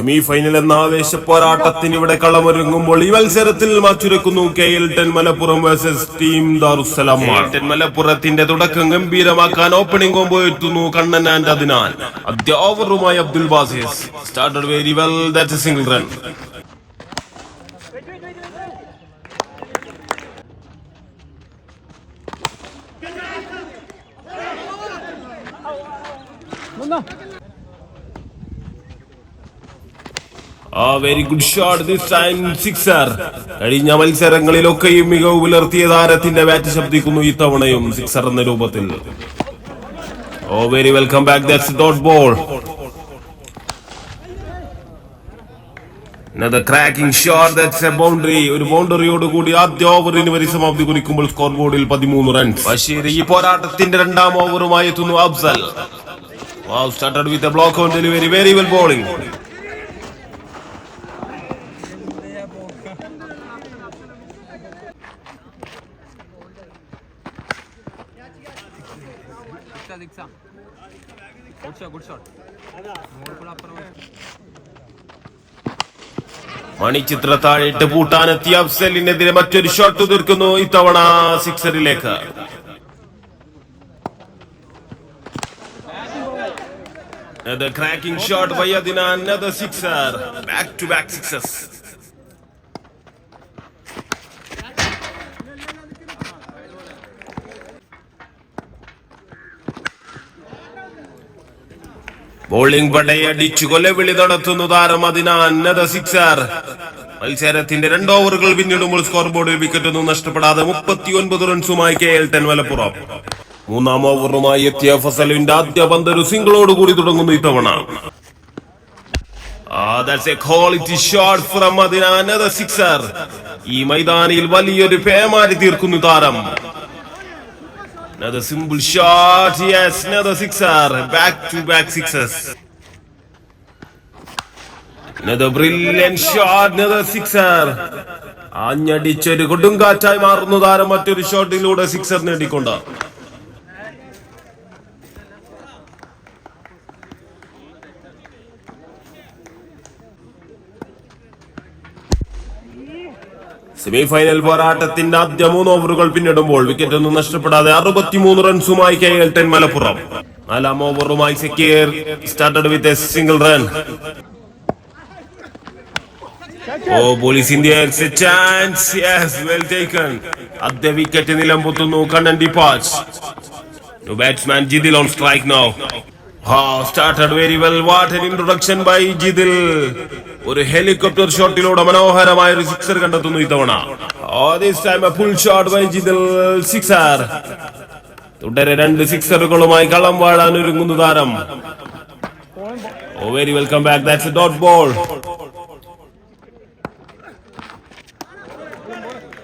Semi final എന്ന ആവേശ പോരാട്ടത്തിന് ഇവിടെ കളമൊരുങ്ങുമ്പോൾ ഈ മത്സരത്തിൽ മാറ്റുരക്കുന്നു K L ten Malappuram versus team Darussalam മലപ്പുറത്തിന്റെ തുടക്കം ഗംഭീരമാക്കാൻ ഓപ്പണിംഗ് കോമ്പോ എത്തുന്നു കണ്ണൻ ആൻഡ് അതിനാൽ അധ്യാപകരുമായി Abdul Basis started very well that single run ആ very good shot this time sixer കഴിഞ്ഞ മത്സരങ്ങളിലൊക്കെയും മികവ് പുലർത്തിയ താരത്തിന്റെ ബാറ്റ് ശബ്ദിക്കുന്നു ഇത്തവണയും സിക്സർ എന്ന രൂപത്തിൽ. ഓ very welcome back that's dot ball cracking shot that's a ഒരു കൂടി ആദ്യ ഓവറിന് കുറിക്കുമ്പോൾ സ്കോർ ബോർഡിൽ പതിമൂന്ന് റൺസ് ഈ പോരാട്ടത്തിന്റെ രണ്ടാം ഓവറുമായി എത്തുന്നു Afsal. A block on delivery very well bowling ദിക്സ ദിക്സ ഗുഡ് ഷോട്ട് ഗുഡ് ഷോട്ട് അപ്പുറം മണിച്ചിത്ര താഴിട്ട് പൂട്ടാനെത്തിയ അഫ്സലിനെതിരെ മറ്റൊരു ഷോട്ട് തീർക്കുന്നു ഇത്തവണ സിക്സറിലേക്ക് cracking shot Adinan sixer back to back sixes bowling പടയടിച്ചു കൊലവിളി നടത്തുന്നു താരം അതിനാന്നത സിക്സർ മത്സരത്തിന്റെ രണ്ട് ഓവറുകൾ പിന്നിടുമ്പോൾ സ്കോർ ബോർഡിൽ വിക്കറ്റ് ഒന്നും നഷ്ടപ്പെടാതെ മുപ്പത്തിയൊൻപത് റൺസുമായി കെ എൽ ടെൻ മലപ്പുറം. മൂന്നാം ഓവറുമായി എത്തിയ ഫസലിന്റെ ആദ്യ പന്ത് ഒരു സിംഗിളോട് കൂടി തുടങ്ങുന്നു ഇത്തവണ. ഈ മൈതാനിയിൽ വലിയൊരു പേമാരി തീർക്കുന്നു താരം. Another simple shot. Yes, another sixer. Back to back sixes. Another brilliant shot. Another sixer. ആഞ്ഞടിച്ചൊരു കൊടുങ്കാറ്റായി മാറുന്നു താരം മറ്റൊരു ഷോട്ടിലൂടെ സിക്സർ നേടിക്കൊണ്ട് സെമി ഫൈനൽ പോരാട്ടത്തിന്റെ ആദ്യ മൂന്ന് ഓവറുകൾ പിന്നിടുമ്പോൾ വിക്കറ്റ് ഒന്നും നഷ്ടപ്പെടാതെ അറുപത്തിമൂന്ന് റൺസുമായി കെ എൽ ടെൻ മലപ്പുറം. നാലാം ഓവറുമായി secure started with a single run oh police India chance yes well taken ആദ്യ വിക്കറ്റ് നിലം പൊത്തുന്നു Kannan dispatch. Batsman Jithil on strike now started very well what an introduction by Jithil ഒരു helicopter ഷോട്ടിലൂടെ മനോഹരമായ ഒരു sixer കണ്ടെത്തുന്നു ഇത്തവണ. Full shot by Jithil sixer തുടരെ രണ്ട് സിക്സറുകളുമായി കളം വാഴാൻ ഒരുങ്ങുന്നു താരം. ഓ very welcome back that's dot ball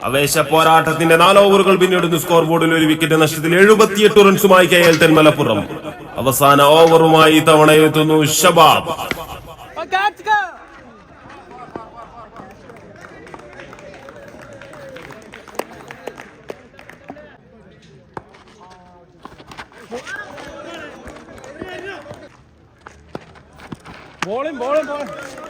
അവേശ പോരാട്ടത്തിന്റെ നാല് ഓവറുകൾ പിന്നീട് സ്കോർ ബോർഡിൽ ഒരു വിക്കറ്റ് നഷ്ടത്തിൽ എഴുപത്തിയെട്ട് റൺസുമായി കെ എൽ മലപ്പുറം. അവസാന ഓവറുമായി തവണ എത്തുന്നു ഷബാബ്. ബോളിംഗ് ബോളിംഗ് ബോളിംഗ്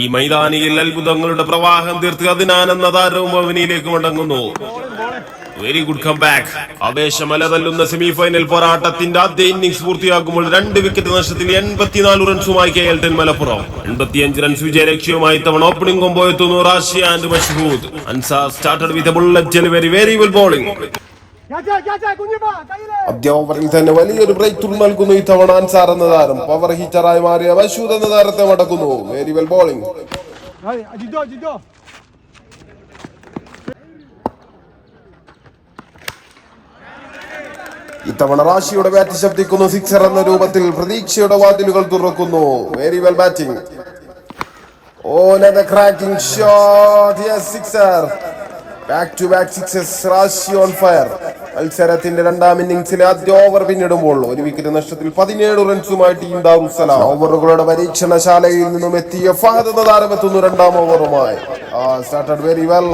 ഈ മൈതാനിയിൽ അത്ഭുതങ്ങളുടെ പ്രവാഹം തീർത്ത് അതിനാനെന്ന താരവും അവനിയിലേക്ക് മടങ്ങുന്നു. വെരി ഗുഡ് കം ബാക്ക് ആവേശമല തല്ലുന്ന സെമി ഫൈനൽ പോരാട്ടത്തിന്റെ ആദ്യ ഇന്നിംഗ്സ് പൂർത്തിയാക്കുമ്പോൾ രണ്ട് വിക്കറ്റ് നഷ്ടത്തിൽ എൺപത്തിനാല് റൺസുമായി കെ. എൽ. ടെൻ മലപ്പുറം. എൺപത്തിയഞ്ച് റൺസ് വിജയ ലക്ഷ്യവുമായി തവണ ഓപ്പണിംഗ് കൊമ്പോ എത്തുന്നു Rashya and Mashhood. Ansar started with bullet delivery very well bowling ആദ്യ ഓവറിൽ തന്നെ വലിയൊരു ബ്രേക്ക് ത്രൂ നൽകുന്നു ഇത്തവണ അൻസാർ എന്ന താരം. പവർ ഹീറ്ററായി മാറിയ മഷൂദ് എന്ന താരത്തെ മടക്കുന്നു. വെരി വെൽ ബോളിംഗ് ഇത്തവണ റാഷിയുടെ ബാറ്റ് ശബ്ദിക്കുന്നു സിക്സർ എന്ന രൂപത്തിൽ. പ്രതീക്ഷയുടെ വാതിലുകൾ തുറക്കുന്നു. Very well batting oh cracking shot yes sixer back to back sixes Rashi on fire മത്സരത്തിന്റെ രണ്ടാം ഇന്നിംഗ്സിലെ ആദ്യ ഓവർ പിന്നിടുമ്പോൾ ഒരു വിക്കറ്റ് നഷ്ടത്തിൽ പതിനേഴ് റൺസുമായി ടീം ദാറുസലാം. ഓവറുകളുടെ പരീക്ഷണശാലയിൽ നിന്നും എത്തിയ ഫഹദ് താരമെത്തുന്നു രണ്ടാം ഓവറുമായി started very well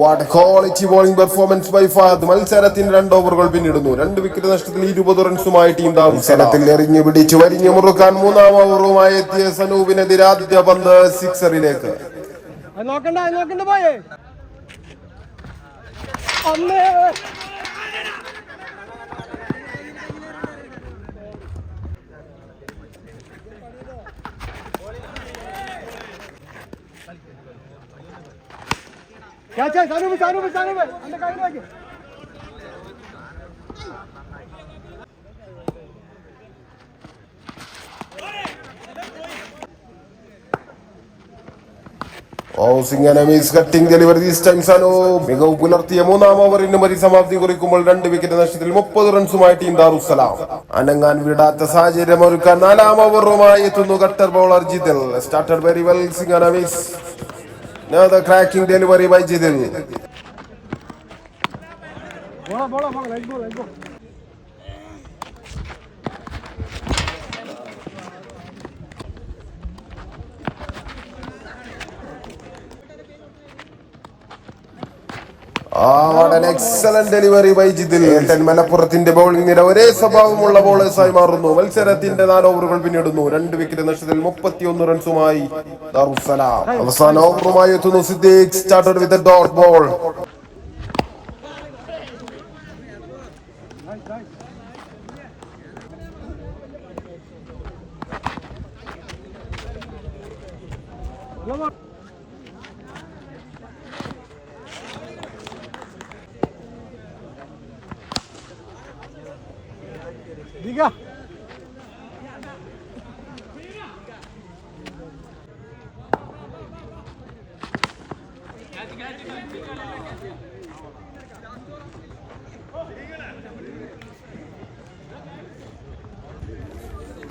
what quality bowling performance by Fahad മത്സരത്തിൽ രണ്ട് ഓവറുകൾ പിന്നിടുന്നു. രണ്ട് വിക്കറ്റ് നഷ്ടത്തിൽ ഇരുപത് റൺസുമായി ടീം മത്സരത്തിൽ എറിഞ്ഞു പിടിച്ചു വരിഞ്ഞു മുറുക്കാൻ മൂന്നാം ഓവറുമായി എത്തിയ സനൂപിനെതിരെ ആദ്യ പന്ത് സിക്സറിലേക്ക്. നോക്കണ്ട നോക്കണ്ട പോയേ. അമ്മേ. ക്യാച്ച് സനൂപ് സനൂപ് സനൂപ്. അന്റെ കയ്യിലേക്ക്. ഹൗസിംഗ് എനമീസ് കട്ടിംഗ് ഡെലിവറി ദീസ് ടൈം സനോ മികവ് പുലർത്തിയ മൂന്നാം ഓവറിന് പരിസമാപ്തി കുറിക്കുമ്പോൾ രണ്ട് വിക്കറ്റ് നഷ്ടത്തിൽ മുപ്പത് റൺസുമായി ടീം ദാറുസലാം. അനങ്ങാൻ വിടാത്ത സാഹചര്യം ഒരുക്കാൻ നാലാം ഓവറുമായി എത്തുന്നു cutter bowler Jithal. Started very well swing and miss cracking delivery by Jithil ball ball ball light ball light ball excellent delivery by Jithil. ഏട്ടൻ മലപ്പുറത്തിന്റെ ബൗളിംഗ് നിര ഒരേ സ്വഭാവമുള്ള ബോളേഴ്സായി മാറുന്നു. മത്സരത്തിന്റെ നാല് ഓവറുകൾ പിന്നിടുന്നു. രണ്ട് വിക്കറ്റ് നഷ്ടത്തിൽ മുപ്പത്തിയൊന്ന് റൺസുമായി ദാറുസലാം അവസാന ഓവറുമായി എത്തുന്നു Siddique. Started with dot ball Digha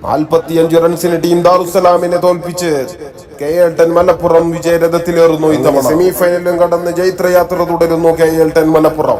നാൽപ്പത്തിയഞ്ച് റൺസിന് ടീം ദാറുസലാമിനെ തോൽപ്പിച്ച് കെ എൽ ടെൻ മലപ്പുറം വിജയരഥത്തിലേറുന്നു ഇത്തവണ. സെമി ഫൈനലും കടന്ന് ജൈത്രയാത്ര തുടരുന്നു കെ എൽ ടെൻ മലപ്പുറം.